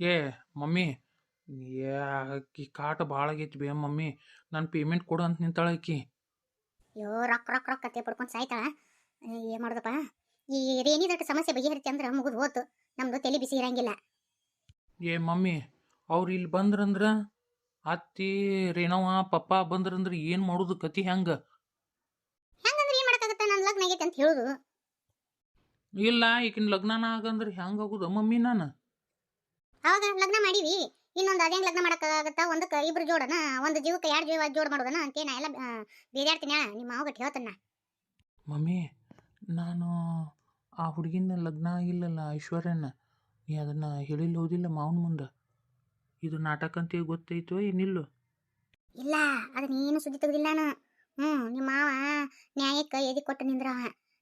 ಏ ಮಮ್ಮಿ ಏ ಆಕಿ ಕಾಟ ಭಾಳ ಆಗೈತಿ ಬೇ ಮಮ್ಮಿ. ನನ್ನ ಪೇಮೆಂಟ್ ಕೊಡು ಅಂತ ನಿಂತಾಳ ಆಕಿ. ಅಯ್ಯೋ ರೊಕ್ಕ ರೊಕ್ಕ ರೊಕ್ಕ ಕತೆ ಪಡ್ಕೊಂಡು ಸಾಯ್ತಾಳ. ಏನು ಮಾಡೋದಪ್ಪ? ಈ ರೇಣಿದಟ್ಟು ಸಮಸ್ಯೆ ಬಗೆಹರಿತಿ ಅಂದ್ರೆ ಮುಗಿದು ಹೋತು. ನಮ್ದು ತಲೆ ಬಿಸಿ ಇರಂಗಿಲ್ಲ. ಏ ಮಮ್ಮಿ ಅವ್ರು ಇಲ್ಲಿ ಬಂದ್ರಂದ್ರ ಅತ್ತಿ ರೇಣವ ಪಪ್ಪ ಬಂದ್ರಂದ್ರ ಏನು ಮಾಡೋದು ಕತಿ ಹೆಂಗ? ಹೆಂಗಂದ್ರೆ ಏನು ಮಾಡೋಕ್ಕಾಗತ್ತೆ? ನನ್ನ ಲಗ್ನ ಆಗೈತೆ ಅಂತ ಹೇಳುದು. ಇಲ್ಲ ಈಗಿನ ಲಗ್ನನ ಆಗಂದ್ರೆ ಹೆಂಗ್ ಆಗುದ ಮಮ್ಮಿ ನಾನು? ಅವಾಗ ಲಗ್ನ ಮಾಡೀವಿ. ಇನ್ನೊಂದು ಅದೇನು ಲಗ್ನ ಮಾಡೋಕ್ಕಾಗತ್ತ? ಒಂದಕ್ಕೆ ಇಬ್ರು ಜೋಡನ ಒಂದು ಜೀವಕ್ಕೆ ಎರಡು ಜೀವ ಜೋಡ್ ಮಾಡೋದನ ಅಂತ ನಾ ಎಲ್ಲ ಬೇಜಾಡ್ತೀನಿ ನಿಮ್ಮ ಮಾವಗಟ್ಟು ಹೇಳ್ತಾನ. ಮಮ್ಮಿ ನಾನು ಆ ಹುಡುಗಿನ ಲಗ್ನ ಆಗಿಲ್ಲಲ್ಲ ಐಶ್ವರ್ಯನ. ನೀ ಅದನ್ನ ಹೇಳಿಲ್ಲ ಹೋದಿಲ್ಲ ಮಾವನ ಮುಂದೆ. ಇದು ನಾಟಕ ಅಂತ ಗೊತ್ತೈತೋ ಏನಿಲ್ಲೋ? ಇಲ್ಲ ಅದನ್ನ ನೀನು ಸುದ್ದಿ ತೆಗ್ದಿಲ್ಲ ನಾನು. ಹ್ಞೂ ನಿಮ್ಮ ಮಾವ ನ್ಯಾಯಕ್ಕೆ ಎದಿ ಕೊಟ್ಟು ನಿಂದ್ರ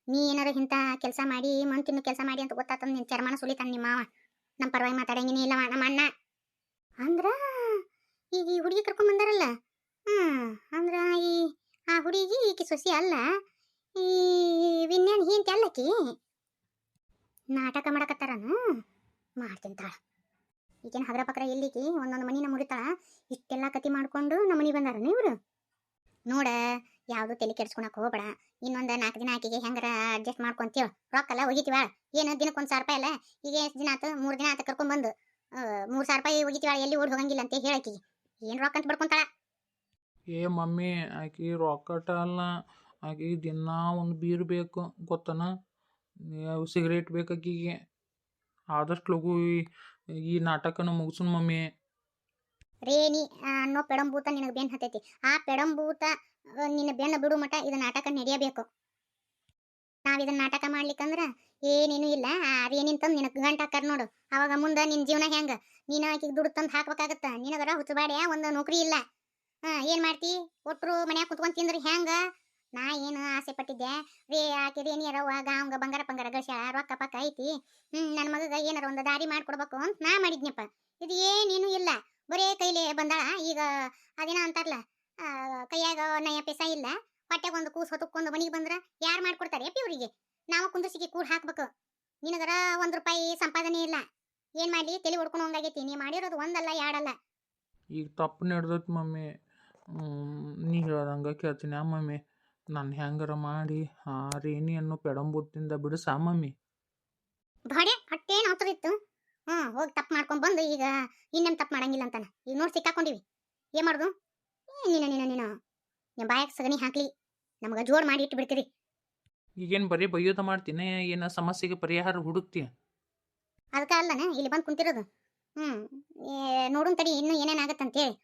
ನೀ ಏನಾರ ಇಂಥ ಕೆಲಸ ಮಾಡಿ ಮಂತಿನ ತಿನ್ನು ಕೆಲಸ ಮಾಡಿ ಅಂತ ಗೊತ್ತಾತಂದು ನಿನ್ನ ಚರ್ಮನ ಸುಲಿತಾನ ನಿಮ್ಮ ಮಾವ. ನಮ್ಮ ಪರವಾಗಿ ಮಾತಾಡಂಗಿನೇ ಇಲ್ಲವ ನಮ್ಮ ಅಣ್ಣ. ಅಂದ್ರ ಈಗ ಈ ಹುಡುಗಿ ಕರ್ಕೊಂಡ್ ಬಂದಾರಲ್ಲ? ಹ್ಮ್ ಅಂದ್ರ ಈ ಆ ಹುಡುಗಿ ಈಕೆ ಸೊಸಿ ಅಲ್ಲ. ಈ ವಿನ್ಯಾನ್ ಹೀಂತ ಅಲ್ಲಕಿ ನಾಟಕ ಮಾಡಕತ್ತಾರನು. ಮಾಡ್ತೀನಿ ತಾಳ. ಈಗೇನು ಹಗರ ಪಕ್ರ ಎಲ್ಲಿಕಿ ಒಂದೊಂದು ಮನಿನ ಮುರಿತಾಳ ಇಷ್ಟೆಲ್ಲ ಕತಿ ಮಾಡ್ಕೊಂಡು ನಮ್ಮ ಮನೆ ಬಂದಾರ ಇವ್ರು. ನೋಡ ಯಾವುದು ತಲೆ ಕೆಡ್ಸ್ಕೊಳಕ್ ಹೋಗ್ಬೇಡ. ಇನ್ನೊಂದು ನಾಲ್ಕು ದಿನ ಆಕಿಗೆ ಹೆಂಗಾರ ಅಡ್ಜಸ್ಟ್ ಮಾಡ್ಕೊಂತೀವಿ ರೊಕ್ಕ ಎಲ್ಲ ಒಗಿತೀವ ಏನು ದಿನಕ್ಕೆ ಒಂದು ಸಾವಿರ ರೂಪಾಯಿ ಅಲ್ಲ? ಈಗ ಎಷ್ಟು ದಿನ ಆತು? ಮೂರು ದಿನ ಆತ ಕರ್ಕೊಂಡ್ ಬಂದು. ಮೂರು ಸಾವಿರ ರೂಪಾಯಿ ಒಗಿತೀವ ಎಲ್ಲಿ ಓಡಿ ಹೋಗಂಗಿಲ್ಲ ಅಂತ ಹೇಳಕಿಗೆ ಏನು ರೊಕ್ಕ ಅಂತ ಬಡ್ಕೊಂತಾಳ? ಏ ಮಮ್ಮಿ ಆಕಿ ರೊಕ್ಕಟ ಅಲ್ಲ. ಆಕಿ ದಿನ ಒಂದು ಬೀರ್ ಬೇಕು ಗೊತ್ತನ? ಸಿಗರೇಟ್ ಬೇಕು ಆಕಿಗೆ. ಆದಷ್ಟು ಲಗು ಈ- ನಾಟಕನ ಮುಗಿಸೋಣ ಮಮ್ಮಿ. ರೇಣಿ ಅನ್ನೋ ಪೆಡಂಬೂತ ನಿನಗೆ ಬೇನ್ ಹತ್ತೈತಿ. ಆ ಪೆಡಂಬೂತ ನಿನ್ನ ಬೆನ್ನ ಬಿಡು ಮಠ ಇದು ನಾಟಕ ನಡೆಯಬೇಕು. ನಾವ್ ಇದನ್ನ ನಾಟಕ ಮಾಡ್ಲಿಕ್ಕಂದ್ರ ಏನೇನು ಇಲ್ಲ. ಅದೇನಿನ್ ತಂದು ನಿನಗೆ ಗಂಟ ಹಾಕಾರ ನೋಡು. ಅವಾಗ ಮುಂದೆ ನಿನ್ನ ಜೀವನ ಹೆಂಗ? ನೀನ ಆಕಿಗೆ ದುಡ್ಡು ತಂದು ಹಾಕ್ಬೇಕಾಗತ್ತ? ನಿನಗರ ಹುಚ್ಚುಬಾಡ್ಯ? ಒಂದು ನೌಕರಿ ಇಲ್ಲ. ಹಾ ಏನ್ ಮಾಡ್ತಿ? ಒಟ್ರು ಮನ್ಯಾಗ ಕುತ್ಕೊಂಡು ತಿಂದ್ರೆ ಹೆಂಗ? ನಾ ಏನು ಆಸೆ ಪಟ್ಟಿದ್ದೆ? ರೇ ಆಕಿ ರೇಣಿಯರ ಗಾಂಗ ಬಂಗಾರ ಬಂಗಾರ ಗಳಿಸ್ಯಾಳ ರೊಕ್ಕ ಪಕ್ಕ ಐತಿ. ಹ್ಮ್ ನನ್ನ ಮಗಗ ಏನಾರ ಒಂದು ದಾರಿ ಮಾಡ್ಕೊಡ್ಬೇಕು ಅಂತ ನಾ ಮಾಡಿದ್ನಪ್ಪ. ಇದು ಏನೇನು ಇಲ್ಲ. ಬರೇ ಕೈಲಿ ಬಂದಾಳ. ಈಗ ಅದೇನ ಅಂತಾರಲ್ಲ ಆ, ಕೈಯಾಗ ನಯ ಪೆಸ ಇಲ್ಲ. ಹೊಟ್ಟೆಗೆ ಒಂದು ಕೂಸು ಹೊತ್ತುಕೊಂಡು ಮನೆಗೆ ಬಂದ್ರ ಯಾರು ಮಾಡ್ಕೊಡ್ತಾರೆ? ಎಪ್ಪಿ ಇವರಿಗೆ ನಾವು ಕುಂದಸಿಗೆ ಕೂಡ್ ಹಾಕ್ಬೇಕು. ನಿನಗರ ಒಂದ್ ರೂಪಾಯಿ ಸಂಪಾದನೆ ಇಲ್ಲ. ಏನ್ ಮಾಡಿ ತಲೆ ಹೊಡ್ಕೊಂಡು ಹಂಗಾಗೈತಿ. ನೀ ಮಾಡಿರೋದು ಒಂದಲ್ಲ ಎರಡಲ್ಲ ಈಗ ತಪ್ಪು ನಡೆದೈತಿ ಮಮ್ಮಿ. ನೀ ಹೇಳ್ದಂಗೆ ಕೇಳ್ತೀನಿ ಆ ಮಮ್ಮಿ. ನಾನು ಹೆಂಗಾರ ಮಾಡಿ ಆ ರೇಣಿ ಅನ್ನೋ ಪೆಡಂಬೂತಿಂದ ಬಿಡಿಸ ಮಮ್ಮಿ. ಬಾಡೆ ಹೊಟ್ಟೇನು ಇತ್ತು ಹ್ಮ್ ಹೋಗಿ ತಪ್ಪು ಮಾಡ್ಕೊಂಡ್ ಬಂದು ಈಗ ಇನ್ನೇನು ತಪ್ಪು ಮಾಡಂಗಿಲ್ಲ ಅಂತಾನ. ಈಗ ನೋಡಿ ಸಿಕ್ಕಾಕೊಂಡಿವಿ. ಏನ್ ಮಾಡುದು? ನೀನ ನೀನ ನೀನು. ನಿಮ್ಮ ಬಾಯಾಗ ಸಗಣಿ ಹಾಕ್ಲಿ. ನಮ್ಗೆ ಜೋಡ್ ಮಾಡಿ ಇಟ್ಟು ಬಿಡ್ತೀರಿ. ಈಗೇನು ಬರೀ ಬೈಯೋದ ಮಾಡ್ತೀನಿ ಏನು ಸಮಸ್ಯೆಗೆ ಪರಿಹಾರ ಹುಡುಕ್ತಿ ಅದಕ್ಕ ಅಲ್ಲನ ಇಲ್ಲಿ ಬಂದು ಕುಂತಿರೋದು. ಹ್ಮ್ ನೋಡುನ್ ತಡಿ ಇನ್ನೂ ಏನೇನಾಗತ್ತಂತೇಳಿ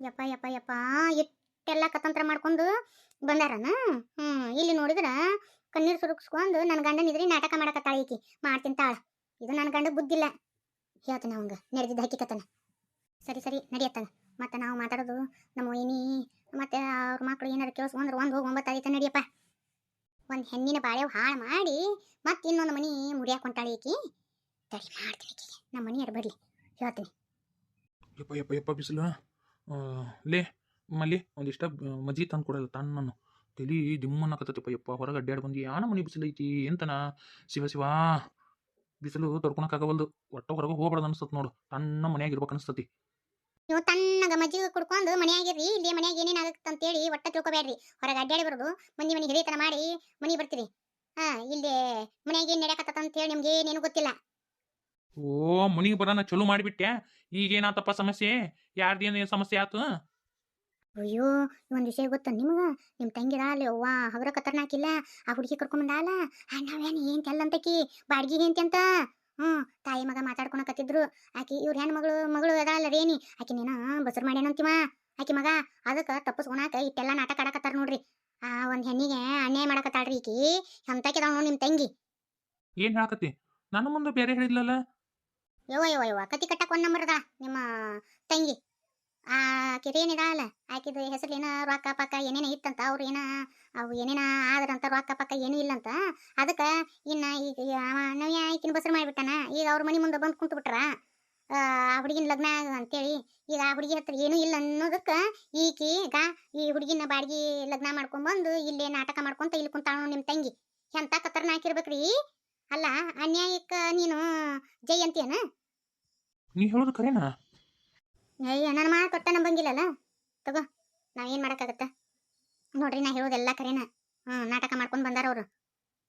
ಯಪ್ಪ ಯಪ್ಪ ಯಪ್ಪ ಇಷ್ಟೆಲ್ಲ ಕತಂತ್ರ ಮಾಡ್ಕೊಂಡು ಬಂದಾರನ? ಹ್ಞೂ ಇಲ್ಲಿ ನೋಡಿದ್ರ ಕಣ್ಣೀರು ಸುರುಕ್ಸ್ಕೊಂಡು ನನ್ನ ಗಂಡನ ಇದ್ರಿ ನಾಟಕ ಮಾಡಕತ್ತಾಳ ಈಕಿ. ಮಾಡ್ತೀನಿ ತಾಳ. ಇದು ನನ್ನ ಗಂಡ ಬುದ್ಧಿಲ್ಲ. ಹೇಳ್ತಾನೆ ಅವಂಗ ನಡೆದಿದ್ದ ಹಕ್ಕಿಕತನ ಸರಿ ಸರಿ ನಡಿಯತ್ತಾನ ಮತ್ತೆ ನಾವು ಮಾತಾಡೋದು, ನಮ್ಮ ವೈನಿ, ಮತ್ತೆ ಅವ್ರ ಮಕ್ಳು ಏನಾರು ಕೇಳಿಸ್ಕೊಂಡ್ರೆ, ಒಂದು ಹೋಗಿ ಒಂಬತ್ತಾಗೈತೆ ನಡಿಯಪ್ಪ. ಒಂದು ಹೆಣ್ಣಿನ ಬಾಳೆ ಹಾಳು ಮಾಡಿ ಮತ್ತೆ ಇನ್ನೊಂದು ಮನಿ ಮುರಿಯಾಕ ಹೊಂಟಾಳೆ ಈಕಿ. ತಡಿ ಮಾಡ್ತೀನಿ ನಮ್ಮ ಮನೆಯಾರು ಬರಲಿ, ಹೇಳ್ತೀನಿ. ಯಪ್ಪ ಯಪ್ಪ ಯಪ್ಪ, ಬಿಸಿಲು ಲೇ, ಮಲ್ಲಿ, ಒಂದಿಷ್ಟ ಮಜ್ಜಿ ತಂದು ಕೊಡಲ್ಲ ತಣ್ಣನು ತಲಿ ದಿಮ್ಮನ್ನಕತ್ತೈತಪ್ಪ ಯಪ್ಪ ಹೊರಗೆ ಅಡ್ಡಾಡ್ ಬಂದು, ಯಾನ ಮನೆ ಬಿಸಿಲು ಐತಿ, ಎಂತನ? ಶಿವ ಶಿವ. ಬಿಸಿಲು ತಡ್ಕೊಳಕ್ಕಾಗವಲ್ದು ಒಟ್ಟ ಹೊರಗೆ ಹೋಗ್ಬಾರ್ದು ಅನ್ಸ್ತತ್ ನೋಡು, ತನ್ನ ಮನೆಯಾಗಿರ್ಬೇಕು ಅನ್ಸ್ತತಿ. ನೀವು ತಣ್ಣಗ ಮಜ್ಜಿಗೆ ಕುಡ್ಕೊಂಡು ಮನೆಯಾಗಿರ್ರಿ ಇಲ್ಲಿ ಮನೆಯಾಗ ಏನೇನು ಅಂತ ಅಂತೇಳಿ ಒಟ್ಟ ತಿಳ್ಕೊಬೇಡ್ರಿ. ಹೊರಗೆ ಅಡ್ಡಾಡಿ ಬರೋದು ಮಂದಿ ಮನೆಗೆ ಹಿರಿತನ ಮಾಡಿ ಮನೆಗೆ ಬರ್ತೀರಿ. ಹಾ ಇಲ್ಲಿ ಮನ್ಯಾಗ ಏನು ನಡೆಯಕತ್ತ ಅಂತೇಳಿ ನಿಮ್ಗೆ ಏನೇನು ಗೊತ್ತಿಲ್ಲ. ಓ ಮನಿಗೆ ಬರೋಣ ಚಲೋ ಮಾಡಿಬಿಟ್ಟೆ? ಈಗೇನಾತಪ್ಪ ಸಮಸ್ಯೆ? ಯಾರ್ದೇನು ಸಮಸ್ಯೆ ಆತು? ಅಯ್ಯೋ ಒಂದು ವಿಷಯ ಗೊತ್ತ ನಿಮ್ಗ? ನಿಮ್ಮ ತಂಗಿರ ಅಲ್ಲಿ ಅವ್ವ ಅವರ ಕತ್ತರ್ನಾಕಿಲ್ಲ ಆ ಹುಡುಗಿ ಕರ್ಕೊಂಬಂದಾಲ ನಾವೇನು ಏನ್ ಅಂತಕಿ ಬಾಡ್ಗಿ ಅಂತ? ಹ್ಮ್ ತಾಯಿ ಮಗ ಮಾತಾಡ್ಕೊಳಕತ್ತಿದ್ರು. ಆಕಿ ಇವ್ರ ಹೆಣ್ಣು ಮಗಳು ಮಗಳು ಅದಾಳ ರೇಣಿ. ಆಕಿ ನೀನ ಬಸರ್ ಮಾಡ್ಯಾನಂತಿವ? ಆಕಿ ಮಗ ಅದಕ್ಕೆ ತಪ್ಪಸ್ಕೊಳಕ ಇಟ್ಟೆಲ್ಲ ನಾಟಕ ಆಡಕತ್ತಾರ ನೋಡ್ರಿ. ಆ ಒಂದ್ ಹೆಣ್ಣಿಗೆ ಅನ್ಯಾಯ ಮಾಡಕತ್ತಾಳ್ರಿ ಈಕಿ. ಎಂತಕಿದಾವ್ ನೋಡಿ ನಿಮ್ ತಂಗಿ. ಏನ್ ಹೇಳಕತ್ತಿ? ನನ್ನ ಮುಂದೆ ಬೇರೆ ಹೇಳಿದ್ಲಲ್ಲ? ಯವ್ವ ಯವ್ವ ಯವ್ವ ಕತಿ ಕಟ್ಟಕ್ ಒಂದ್ ನಂಬರ್ ಅದ ನಿಮ್ಮ ತಂಗಿ. ಆಕಿ ಏನಿದಾಳ ಆಕಿದ ಹೆಸರು ಏನ ರೊಕ್ಕ ಪಕ್ಕ ಏನೇನ ಇತ್ತಂತ, ಅವ್ರು ಏನ ಅವು ಏನೇನ ಆದ್ರಂತ ರೊಕ್ಕ ಪಕ್ಕ ಏನೂ ಇಲ್ಲಂತ, ಅದಕ್ಕ ಇನ್ನ ಈಗ ನವ್ಯ ಆಕಿನ ಬಸರು ಮಾಡಿಬಿಟ್ಟಾನ, ಈಗ ಅವ್ರ ಮನಿ ಮುಂದೆ ಬಂದು ಕುಂತು ಬಿಟ್ರ ಆ ಹುಡುಗಿನ ಲಗ್ನ ಅಂತೇಳಿ ಈಗ ಆ ಹುಡುಗಿ ಹತ್ರ ಏನೂ ಇಲ್ಲ ಅನ್ನೋದಕ್ಕ ಈಕಿ ಈಗ ಈ ಹುಡುಗಿನ ಬಾಡಿಗೆ ಲಗ್ನ ಮಾಡ್ಕೊಂಡ್ ಬಂದು ಇಲ್ಲೇ ನಾಟಕ ಮಾಡ್ಕೊಂತ ಇಲ್ಲಿ ಕುಂತಾಳ ನಿಮ್ಮ ತಂಗಿ. ಎಂತ ಕತ್ತರ್ನ ಹಾಕಿರ್ಬೇಕ್ರಿ? ಅಲ್ಲ ಅನ್ಯಾಯಕ್ಕ ನೀನು ಜೈ ಅಂತೀಯನ? ನೀ ಹೇಳೋದು ಖರೇನಾ ಅಯ್ಯ ನನ್ನ ಮಾತು ಕೊಟ್ಟ ನಂಬಂಗಿಲ್ಲಲ್ಲ? ತಗೋ ನಾವು ಏನು ಮಾಡೋಕ್ಕಾಗತ್ತ? ನೋಡ್ರಿ ನಾ ಹೇಳೋದೆಲ್ಲ ಕರೆನ. ಹ್ಞೂ ನಾಟಕ ಮಾಡ್ಕೊಂಡು ಬಂದಾರ ಅವರು.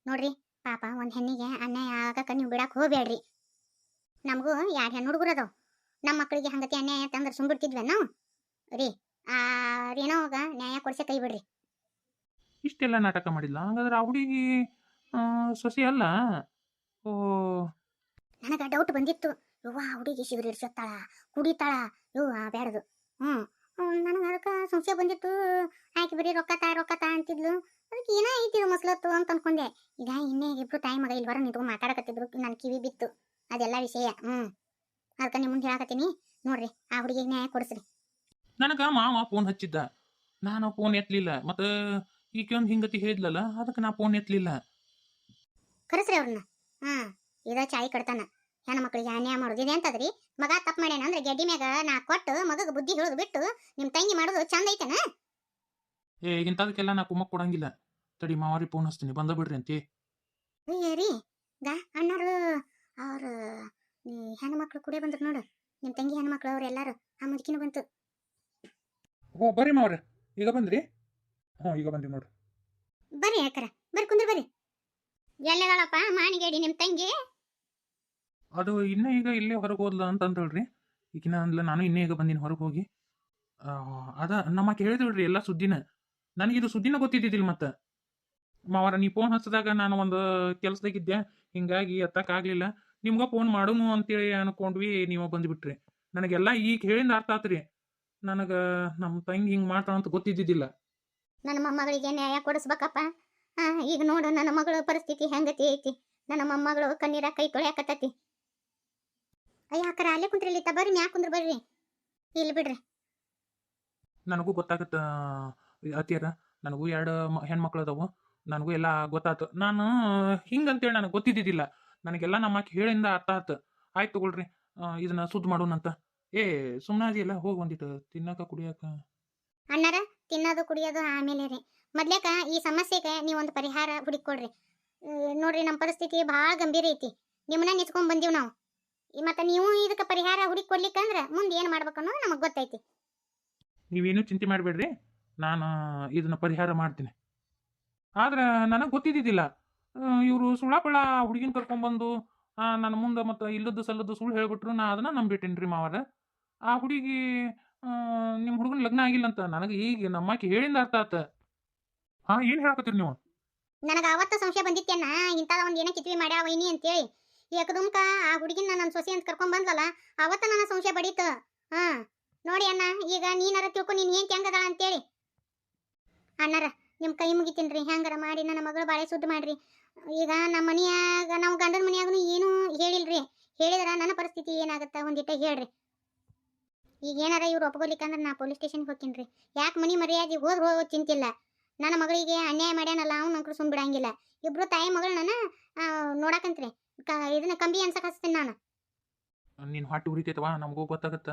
ನೋಡ್ರಿ ಪಾಪ ಒಂದು ಹೆಣ್ಣಿಗೆ ಅನ್ಯಾಯ ಆಗಕ್ಕೆ ನೀವು ಬಿಡಕ್ಕೆ ಹೋಗ್ಬೇಡ್ರಿ ನಮಗೂ ಯಾರು ಹೆಣ್ಣು ಹುಡುಗರು ಅದಾವ? ನಮ್ಮ ಮಕ್ಕಳಿಗೆ ಹಂಗತಿ ಅನ್ಯಾಯ ತಂದ್ರೆ ಸುಮ್ಬಿಡ್ತಿದ್ವಿ ನಾವು? ರೀ ಆ ಹೋಗ ನ್ಯಾಯ ಕೊಡ್ಸೆ ಕೈ ಬಿಡ್ರಿ. ಇಷ್ಟೆಲ್ಲ ನಾಟಕ ಮಾಡಿಲ್ಲ? ಹಂಗಾದ್ರೆ ಆ ಹುಡುಗಿ ಸೊಸೆ ಅಲ್ಲ? ಓ. ನನಗೆ ಡೌಟ್ ಬಂದಿತ್ತು. ಯವ್ವ ಹುಡುಗಿ ಶಿಬಿರ ಸತ್ತಾಳ ಕುಡಿತಾಳ. ಯವ್ವ ಬೇಡದು ಹ್ಞೂ ನನಗೆ ಅದಕ್ಕೆ ಸಂಶಯ ಬಂದಿತ್ತು. ಆಕೆ ಬರೀ ರೊಕ್ಕ ತಾ ರೊಕ್ಕ ತಾ ಅಂತಿದ್ಲು. ಅದಕ್ಕೆ ಏನೋ ಐತಿ ಮಸ್ಲತ್ತು ಅಂತ ಅನ್ಕೊಂಡೆ. ಈಗ ಇನ್ನೇ ಇಬ್ರು ತಾಯಿ ಮಗ ಇಲ್ಲಿ ಹೊರ ನಿಂತ್ಕೊಂಡು ಮಾತಾಡಕತ್ತಿದ್ರು. ನನ್ನ ಕಿವಿ ಬಿತ್ತು. ಅದೆಲ್ಲ ವಿಷಯ. ಹ್ಞೂ ಅದಕ್ಕೆ ನಿಮ್ಮ ಮುಂದೆ ಹೇಳಕತ್ತೀನಿ. ನೋಡ್ರಿ ಆ ಹುಡುಗಿಗೆ ನ್ಯಾಯ ಕೊಡಿಸ್ರಿ. ನನಗ ಮಾವ ಫೋನ್ ಹಚ್ಚಿದ್ದ. ನಾನು ಫೋನ್ ಎತ್ತಲಿಲ್ಲ ಮತ್ತು ಈಕೆ ಒಂದು ಹಿಂಗತಿ ಹೇಳಿದ್ಲಲ್ಲ ಅದಕ್ಕೆ ನಾ ಫೋನ್ ಎತ್ತಲಿಲ್ಲ ಕರೆಸ್ರಿ ಅವ್ರನ್ನ. ಹಾಂ ಇದ ಚಾಯಿ ಕಡ್ತಾನ. ಹೆಣ್ಣು ಮಕ್ಕಳಿಗೆ ಅನ್ಯಾಯ ಮಾಡೋದು ಇದೆ ಅಂತದ್ರಿ? ಮಗ ತಪ್ಪು ಮಾಡ್ಯಾನ ಅಂದ್ರೆ ಗೆಡ್ಡಿ ಮ್ಯಾಗ ನಾ ಕೊಟ್ಟು ಮಗಗೆ ಬುದ್ಧಿ ಹೇಳೋದು ಬಿಟ್ಟು ನಿಮ್ಮ ತಂಗಿ ಮಾಡೋದು ಚಂದ ಐತನ? ಏ ಇಂಥದಕ್ಕೆಲ್ಲ ನಾ ಕುಮ್ಮಕ್ ಕೊಡಂಗಿಲ್ಲ. ತಡಿ ಮಾವಾರಿ ಫೋನ್ ಹಚ್ತೀನಿ ಬಂದ ಬಿಡ್ರಿ ಅಂತಿ. ಏ ರೀ ಗಾ ಅಣ್ಣರು ಅವ್ರು ಹೆಣ್ಣು ಮಕ್ಕಳು ಕುಡಿಯೋ ಬಂದ್ರು ನೋಡು. ನಿಮ್ಮ ತಂಗಿ ಹೆಣ್ಣು ಮಕ್ಕಳು ಅವ್ರು ಎಲ್ಲಾರು ಆ ಮುದುಕಿನ ಬಂತು. ಓ ಬರ್ರಿ ಮಾವ್ರೆ ಈಗ ಬಂದ್ರಿ? ಹ್ಞೂ ಈಗ ಬಂದಿ ನೋಡ್ರಿ. ಬರ್ರಿ ಯಾಕರ ಬರ್ರಿ ಕುಂದ್ರ ಬರ್ರಿ. ಎಲ್ಲದಾಳಪ್ಪ ಮಾಣಿಗೇಡಿ ನಿಮ್ಮ ತಂಗಿ? ಅದು ಇನ್ನೂ ಈಗ ಇಲ್ಲೇ ಹೊರಗೆ ಹೋದ್ಲ ಅಂತ ಹೇಳ್ರಿ. ಈಗಿನ ಅಂದ್ಲ, ನಾನು ಇನ್ನೇ ಈಗ ಬಂದಿನಿ, ಹೊರಗೆ ಹೋಗಿ. ಅದ ನಮ್ಮ ಆಕೆ ಹೇಳಿದಳ್ರಿ ಎಲ್ಲ ಸುದ್ದಿನ. ಇದು ಸುದ್ದಿನ ಗೊತ್ತಿದ್ದಿದ್ದಿಲ್ಲ ಮತ್ತೆ. ಮಾವರ, ನೀ ಫೋನ್ ಹಚ್ಚಿದಾಗ ನಾನು ಒಂದು ಕೆಲಸದಾಗಿದ್ದೆ ಹಿಂಗಾಗಿ ಎತ್ತಕ್ಕಾಗಲಿಲ್ಲ. ನಿಮ್ಗ ಫೋನ್ ಮಾಡೋನು ಅಂತೇಳಿ ಅನ್ಕೊಂಡ್ವಿ, ನೀವು ಬಂದ್ಬಿಟ್ರಿ. ನನಗೆಲ್ಲ ಈಗ ಹೇಳಿಂದ ಅರ್ಥ ಆತ್ರಿ. ನನಗೆ ನಮ್ಮ ತಂಗಿ ಹಿಂಗೆ ಮಾಡ್ತಾಳ ಅಂತ ಗೊತ್ತಿದ್ದಿದ್ದಿಲ್ಲ. ನನ್ನ ಮೊಮ್ಮಗಳಿಗೆ ನ್ಯಾಯ ಕೊಡಿಸ್ಬೇಕಪ್ಪ. ಈಗ ನೋಡು, ನನ್ನ ಮಗಳ ಪರಿಸ್ಥಿತಿ ಹೆಂಗತಿ ಐತಿ. ನನ್ನ ಮೊಮ್ಮಗಳು ಕಣ್ಣೀರ ಕೈ ತೊಳ್ಯಾಕತ್ತತಿ. ಅಯ್ಯ ಅಕ್ಕರ ಅಲ್ಲೇ ಕುಂತ್ರಿ ಇತ್ತ ಬರ್ರಿ ಮ್ಯಾಕ್ ಕುಂದ್ರ ಬರ್ರಿ. ಇಲ್ಲಿ ಬಿಡ್ರಿ. ನನಗೂ ಗೊತ್ತಾಗತ್ತ ಅತಿಯರ ನನಗೂ ಎರಡು ಹೆಣ್ಮಕ್ಳು ಅದಾವು. ನನಗೂ ಎಲ್ಲ ಗೊತ್ತಾತು. ನಾನು ಹಿಂಗಂತೇಳಿ ನನಗೆ ಗೊತ್ತಿದ್ದಿದ್ದಿಲ್ಲ. ನನಗೆಲ್ಲ ನಮ್ಮ ಆಕೆ ಹೇಳಿಂದ ಅರ್ಥ ಆತು. ಆಯ್ತು ತಗೊಳ್ರಿ ಇದನ್ನ ಸುದ್ದಿ ಮಾಡೋಣಂತ ಏ ಸುಮ್ಮನಾದಿ ಎಲ್ಲ ಹೋಗಿ ಒಂದಿಟ್ಟು ತಿನ್ನಕ ಕುಡಿಯಕ. ಅಣ್ಣಾರ ತಿನ್ನೋದು ಕುಡಿಯೋದು ಆಮೇಲೆ ರೀ. ಮೊದ್ಲೇಕ ಈ ಸಮಸ್ಯೆಗೆ ನೀವು ಒಂದು ಪರಿಹಾರ ಹುಡುಕೊಡ್ರಿ ನೋಡ್ರಿ ನಮ್ಮ ಪರಿಸ್ಥಿತಿ ಭಾಳ ಗಂಭೀರ ಐತಿ. ನಿಮ್ಮನ್ನ ನಿಚ್ಕೊಂಡ್ ಬಂದೀವಿ ನಾವು. ಮತ್ತೆ ನೀವು ಇದಕ್ಕೆ ಪರಿಹಾರ ಹುಡುಕಿ ಕೊಡ್ಲಿಕ್ಕಂದ್ರ ಮುಂದೆ ಏನು ಮಾಡ್ಬೇಕು ಅನ್ನೋದು ನಮಗೆ ಗೊತ್ತೈತಿ. ನೀವೇನು ಚಿಂತೆ ಮಾಡಬೇಡ್ರಿ ನಾನು ಇದನ್ನ ಪರಿಹಾರ ಮಾಡ್ತೀನಿ. ಆದ್ರೆ ನನಗೆ ಗೊತ್ತಿದ್ದಿದ್ದಿಲ್ಲ. ಇವರು ಸುಳಾಪಳ ಹುಡುಗಿನ ಕರ್ಕೊಂಡ್ಬಂದು ನನ್ನ ಮುಂದೆ ಮತ್ತು ಇಲ್ಲದ್ದು ಸಲ್ಲದ್ದು ಸುಳ್ಳು ಹೇಳ್ಬಿಟ್ರು ನಾ ಅದನ್ನ ನಂಬಿಟ್ಟೇನಿ ರೀ ಮಾವರ ಆ ಹುಡುಗಿ ನಿಮ್ಮ ಹುಡುಗನ ಲಗ್ನ ಆಗಿಲ್ಲ ಅಂತ ನನಗೆ ಈಗ ನಮ್ಮಕ್ಕೆ ಹೇಳಿಂದ ಅರ್ಥ ಆತ. ಹಾ ಏನು ಹೇಳಕತ್ತೀರಿ ನೀವು? ನನಗೆ ಅವತ್ತ ಸಂಶಯ ಬಂದಿತ್ತೇನ ಇಂಥದ ಒಂದು ಏನೋ ಕಿತ್ವಿ ಮಾಡ್ಯಾವ ಅಂತ ಅಂತೇಳಿ. ಏಕದುಮ್ಕ, ಆ ಹುಡುಗಿನ ನನ್ನ ಸೊಸೆ ಅಂತ ಕರ್ಕೊಂಡ್ ಬಂದ್ಲಲ್ಲ, ಅವತ್ತ ನನ್ನ ಸಂಶಯ ಬಡೀತು. ಹಾ, ನೋಡಿ ಅಣ್ಣ, ಈಗ ನೀನಾರ ತಿಳ್ಕೊ ನೀನ್ ಏನ್ ಹೆಂಗದಾಳ ಅಂತೇಳಿ. ಅಣ್ಣಾರ, ನಿಮ್ ಕೈ ಮುಗಿತೀನ್ರಿ, ಹೆಂಗಾರ ಮಾಡಿ, ನನ್ನ ಮಗಳು ಬಾಳೆ ಸುದ್ದಿ ಮಾಡ್ರಿ. ಈಗ ನಮ್ಮ ಮನಿಯಾಗ ನಾವು ಗಂಡನ ಮನಿಯಾಗನು ಏನೂ ಹೇಳಿಲ್ರಿ. ಹೇಳಿದ್ರ ನನ್ನ ಪರಿಸ್ಥಿತಿ ಏನಾಗತ್ತ ಒಂದಿಟ್ಟ ಹೇಳ್ರಿ. ಈಗ ಏನಾರ ಇವ್ರು ಒಪ್ಕೊಲಿಕ್ಕಂದ್ರ ನಾ ಪೊಲೀಸ್ ಸ್ಟೇಷನ್ಗೆ ಹೋಗ್ತೀನಿ ಯಾಕೆ ಮನಿ ಮರ್ಯಾದೆ ಹೋದ್ರ ಹೋಗೋ ಚಿಂತಿಲ್ಲ ನನ್ನ ಮಗಳಿಗೆ ಅನ್ಯಾಯ ಮಾಡ್ಯಾನಲ್ಲ, ಅವ್ನು ನಂಕರು ಸುಮ್ ಬಿಡಂಗಿಲ್ಲ. ಇಬ್ರು ತಾಯಿ ಮಗಳನ್ನ ನೋಡಕಂತ್ರಿ. ಇದನ್ನ ಕಂಬಿ ಅನ್ಸಕ್ ಹಚ್ತೀನಿ ನಾನು. ನೀನು ಹೊಟ್ಟೆ ಉರಿತೈತವ ನಮಗೂ ಗೊತ್ತಾಗತ್ತ.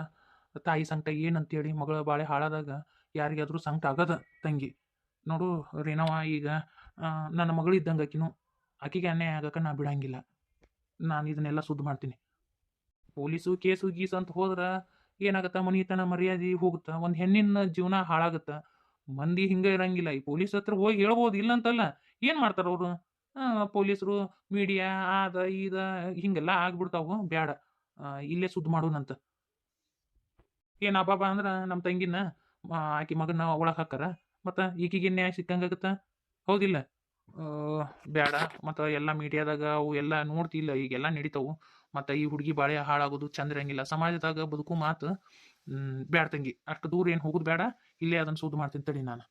ತಾಯಿ ಸಂಕಟ ಏನಂತೇಳಿ ಮಗಳ ಬಾಳೆ ಹಾಳಾದಾಗ ಯಾರಿಗಾದ್ರೂ ಸಂಕಟ ಆಗದ ತಂಗಿ? ನೋಡು ರೇನವ ಈಗ ನನ್ನ ಮಗಳು ಇದ್ದಂಗೆ ಆಕಿನೂ. ಆಕಿಗೆ ಅನ್ಯಾಯ ಆಗಕ ನಾ ಬಿಡಂಗಿಲ್ಲ. ನಾನು ಇದನ್ನೆಲ್ಲ ಸುದ್ದು ಮಾಡ್ತೀನಿ. ಪೊಲೀಸು ಕೇಸು ಗೀಸು ಅಂತ ಹೋದ್ರೆ ಏನಾಗತ್ತ? ಮನಿತನ ಮರ್ಯಾದೆ ಹೋಗುತ್ತ? ಒಂದು ಹೆಣ್ಣಿನ ಜೀವನ ಹಾಳಾಗುತ್ತ? ಮಂದಿ ಹಿಂಗೆ ಇರಂಗಿಲ್ಲ. ಈ ಪೊಲೀಸ್ ಹತ್ರ ಹೋಗಿ ಹೇಳ್ಬೋದು ಇಲ್ಲ ಅಂತಲ್ಲ ಏನು ಮಾಡ್ತಾರೆ ಅವರು? ಪೊಲೀಸರು ಮೀಡಿಯಾ ಅದ ಇದ ಹಿಂಗೆಲ್ಲ ಆಗ್ಬಿಡ್ತಾವು. ಬ್ಯಾಡ. ಇಲ್ಲೇ ಸುದ್ದಿ ಮಾಡೋಣಂತ. ಏನು ಅಬ್ಬಾಬ ಅಂದ್ರೆ ನಮ್ಮ ತಂಗಿನ ಆಕಿ ಮಗನ ಒಳಗೆ ಹಾಕಾರ ಮತ್ತು ಈಕಿಗೆ ನ್ಯಾಯ ಸಿಕ್ಕಂಗಾಗತ್ತ? ಹೌದಿಲ್ಲ. ಆ, ಬ್ಯಾಡ. ಮತ್ತು ಎಲ್ಲ ಮೀಡಿಯಾದಾಗ ಅವು ಎಲ್ಲ ನೋಡ್ತಿಲ್ಲ. ಈಗೆಲ್ಲ ನಡೀತಾವು. ಮತ್ತು ಈ ಹುಡುಗಿ ಬಾಳೆ ಹಾಳಾಗೋದು ಚಂದ ಇರಂಗಿಲ್ಲ ಸಮಾಜದಾಗ ಬದುಕು ಮಾತು ಬೇಡ ಬ್ಯಾಡ ತಂಗಿ. ಅಷ್ಟು ದೂರ ಏನು ಹೋಗೋದು ಬೇಡ ಇಲ್ಲೇ ಅದನ್ನು ಸುದ್ದಿ ಮಾಡ್ತೀನಿ ತಡಿ ನಾನು.